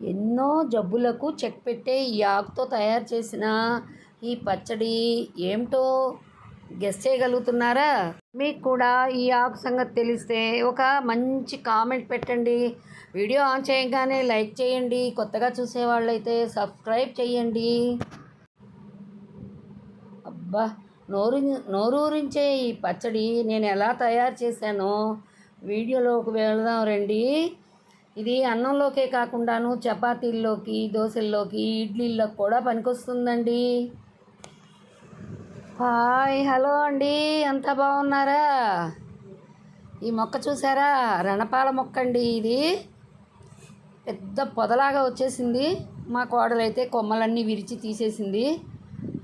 ఎన్నో జబ్బులకు చెక్ పెట్టే ఈ ఆకుతో తయారు చేసిన ఈ పచ్చడి ఏమిటో గెస్ చేయగలుగుతున్నారా? మీకు కూడా ఈ ఆకు సంగతి తెలిస్తే ఒక మంచి కామెంట్ పెట్టండి. వీడియో ఆన్ చేయగానే లైక్ చేయండి. కొత్తగా చూసేవాళ్ళైతే సబ్స్క్రైబ్ చేయండి. అబ్బా! నోరు నోరూరించే ఈ పచ్చడి నేను ఎలా తయారు చేశానో వీడియోలోకి వెళదాం రండి. ఇది అన్నంలోకే కాకుండాను చపాతీల్లోకి దోశల్లోకి ఇడ్లీల్లోకి కూడా పనికొస్తుందండి. హాయ్ హలో అండి. అంతా బాగున్నారా? ఈ మొక్క చూసారా? రణపాల మొక్క అండి ఇది. పెద్ద పొదలాగా వచ్చేసింది. మా కోడలైతే కొమ్మలన్నీ విరిచి తీసేసింది.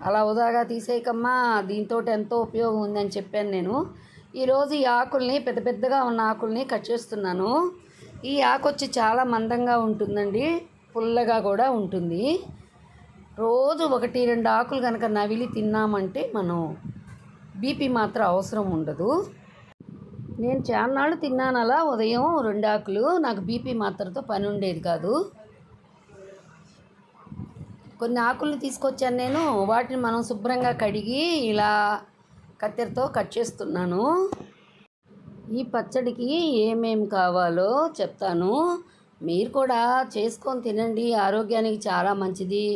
అలా ఉదాగా తీసేయకమ్మా దీంతో ఎంతో ఉపయోగం ఉందని చెప్పాను నేను. ఈరోజు ఈ ఆకుల్ని పెద్ద పెద్దగా ఉన్న ఆకుల్ని కట్ చేస్తున్నాను. ఈ ఆకు వచ్చి చాలా మందంగా ఉంటుందండి. పుల్లగా కూడా ఉంటుంది. రోజు ఒకటి రెండు ఆకులు కనుక నవిలి తిన్నామంటే మనం బీపీ మాత్రం అవసరం ఉండదు. నేను చాన్నాళ్ళు తిన్నాను అలా ఉదయం రెండు ఆకులు నాకు బీపీ మాత్రతో పని ఉండేది కాదు. కొన్ని ఆకుల్ని తీసుకొచ్చాను నేను వాటిని మనం శుభ్రంగా కడిగి ఇలా కత్తెరతో కట్ చేస్తున్నాను. ఈ పచ్చడికి ఏమేం కావాలో చెప్తాను. మీరు కూడా చేసుకొని తినండి. ఆరోగ్యానికి చాలా మంచిది.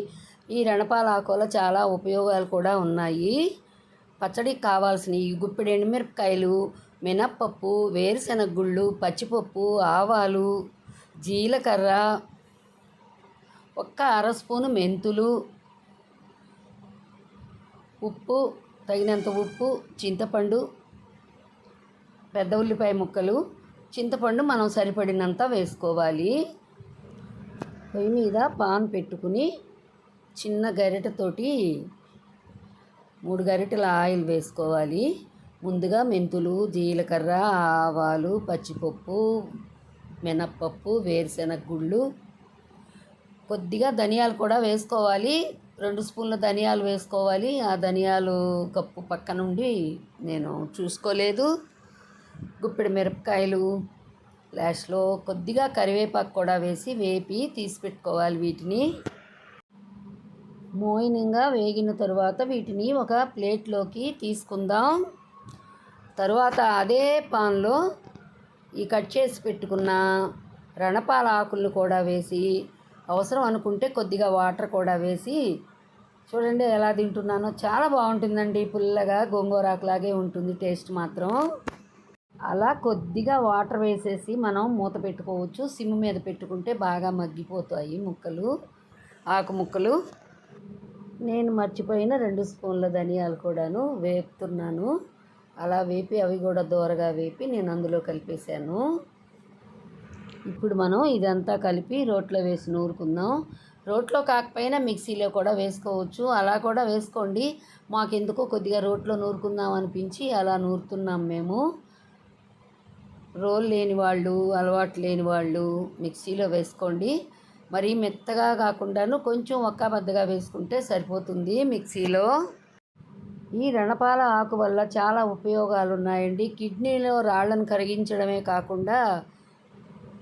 ఈ రణపాల ఆకుల చాలా ఉపయోగాలు కూడా ఉన్నాయి. పచ్చడికి కావాల్సినవి గుప్పిడి ఎండుమిరపకాయలు మినప్పప్పు వేరుశెనగ గుళ్ళు పచ్చిపప్పు ఆవాలు జీలకర్ర ఒక్క అర స్పూను మెంతులు ఉప్పు తగినంత ఉప్పు చింతపండు పెద్ద ఉల్లిపాయ ముక్కలు చింతపండు మనం సరిపడినంత వేసుకోవాలి. పొయ్యి మీద పాన్ పెట్టుకుని చిన్న గరిటెతోటి మూడు గరిటెల ఆయిల్ వేసుకోవాలి. ముందుగా మెంతులు జీలకర్ర ఆవాలు పచ్చిపప్పు మినప్పప్పు వేరుశెనగ గుళ్ళు కొద్దిగా ధనియాలు కూడా వేసుకోవాలి. రెండు స్పూన్ల ధనియాలు వేసుకోవాలి. ఆ ధనియాలు కప్పు పక్కనుండి నేను చూసుకోలేదు. గుప్పెడు మిరపకాయలు లాస్ట్లో కొద్దిగా కరివేపాకు కూడా వేసి వేపి తీసి పెట్టుకోవాలి వీటిని. మోయినంగా వేగిన తరువాత వీటిని ఒక ప్లేట్లోకి తీసుకుందాం. తరువాత అదే పాన్లో ఈ కట్ చేసి పెట్టుకున్న రణపాల ఆకులను కూడా వేసి అవసరం అనుకుంటే కొద్దిగా వాటర్ కూడా వేసి చూడండి ఎలా తింటున్నానో. చాలా బాగుంటుందండి పుల్లగా గోంగూరాకులాగే ఉంటుంది టేస్ట్ మాత్రం. అలా కొద్దిగా వాటర్ వేసేసి మనం మూత పెట్టుకోవచ్చు. సిమ్ మీద పెట్టుకుంటే బాగా మగ్గిపోతాయి ముక్కలు ఆకు ముక్కలు. నేను మర్చిపోయిన రెండు స్పూన్ల ధనియాలు కూడాను వేపుతున్నాను. అలా వేపి అవి కూడా దూరగా వేపి నేను అందులో కలిపేశాను. ఇప్పుడు మనం ఇదంతా కలిపి రోట్లో వేసి నూరుకుందాం. రోట్లో కాకపోయినా మిక్సీలో కూడా వేసుకోవచ్చు. అలా కూడా వేసుకోండి. మాకెందుకో కొద్దిగా రోట్లో నూరుకుందాం అనిపించి అలా నూరుతున్నాం మేము. రోల్ లేని వాళ్ళు అలవాటు లేని వాళ్ళు మిక్సీలో వేసుకోండి. మరీ మెత్తగా కాకుండాను కొంచెం ఒక్కబద్దగా వేసుకుంటే సరిపోతుంది మిక్సీలో. ఈ రణపాల ఆకు వల్ల చాలా ఉపయోగాలు ఉన్నాయండి కిడ్నీలో రాళ్ళను కరిగించడమే కాకుండా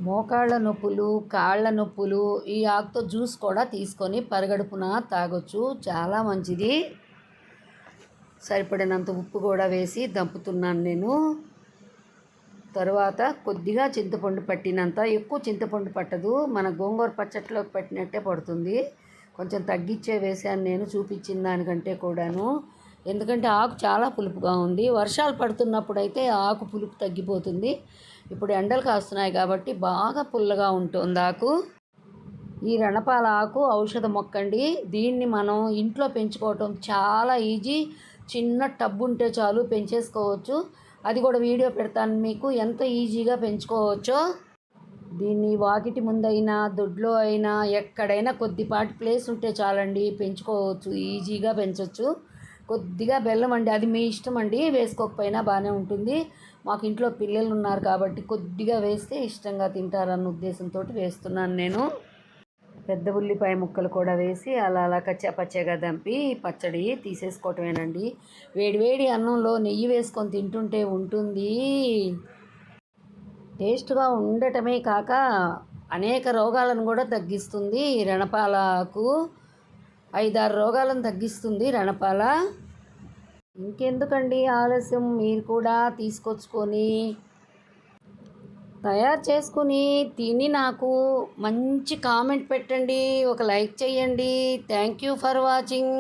మోకాళ్ళ నొప్పులు కాళ్ళ నొప్పులు ఈ ఆకుతో జ్యూస్ కూడా తీసుకొని పరగడుపున తాగొచ్చు. చాలా మంచిది. సరిపడినంత ఉప్పు కూడా వేసి దంపుతున్నాను నేను. తర్వాత కొద్దిగా చింతపండు పట్టినంత ఎక్కువ చింతపండు పట్టదు. మన గోంగూర పచ్చట్లోకి పట్టినట్టే పడుతుంది. కొంచెం తగ్గించే వేసాను నేను చూపించిన దానికంటే కూడాను. ఎందుకంటే ఆకు చాలా పులుపుగా ఉంది. వర్షాలు పడుతున్నప్పుడు అయితే ఆకు పులుపు తగ్గిపోతుంది. ఇప్పుడు ఎండలు కాస్తున్నాయి కాబట్టి బాగా పుల్లగా ఉంటుంది ఆకు. ఈ రణపాల ఆకు ఔషధ మొక్కండి. దీన్ని మనం ఇంట్లో పెంచుకోవటం చాలా ఈజీ. చిన్న టబ్ ఉంటే చాలు పెంచేసుకోవచ్చు. అది కూడా వీడియో పెడతాను మీకు. ఎంత ఈజీగా పెంచుకోవచ్చో. దీన్ని వాకిటి ముందైనా దొడ్లో అయినా ఎక్కడైనా కొద్దిపాటి ప్లేస్ ఉంటే చాలండి. పెంచుకోవచ్చు ఈజీగా పెంచవచ్చు కొద్దిగా బెల్లం అండి అది మీ ఇష్టం అండి. వేసుకోకపోయినా బాగానే ఉంటుంది. మాకు ఇంట్లో పిల్లలు ఉన్నారు కాబట్టి కొద్దిగా వేస్తే ఇష్టంగా తింటారన్న ఉద్దేశంతో వేస్తున్నాను నేను. పెద్ద ఉల్లిపాయ ముక్కలు కూడా వేసి అలా అలా కచ్చా పచ్చగా దంపి పచ్చడి తీసేసుకోవటమేనండి. వేడివేడి అన్నంలో నెయ్యి వేసుకొని తింటుంటే ఉంటుంది. టేస్ట్గా ఉండటమే కాక అనేక రోగాలను కూడా తగ్గిస్తుంది. రణపాలకు ఐదారు రోగాలను తగ్గిస్తుంది రణపాల. ఇంకెందుకండి ఆలస్యం? మీరు కూడా తీసుకొచ్చుకొని తయారు చేసుకుని తిని నాకు మంచి కామెంట్ పెట్టండి ఒక లైక్ చేయండి. Thank you for watching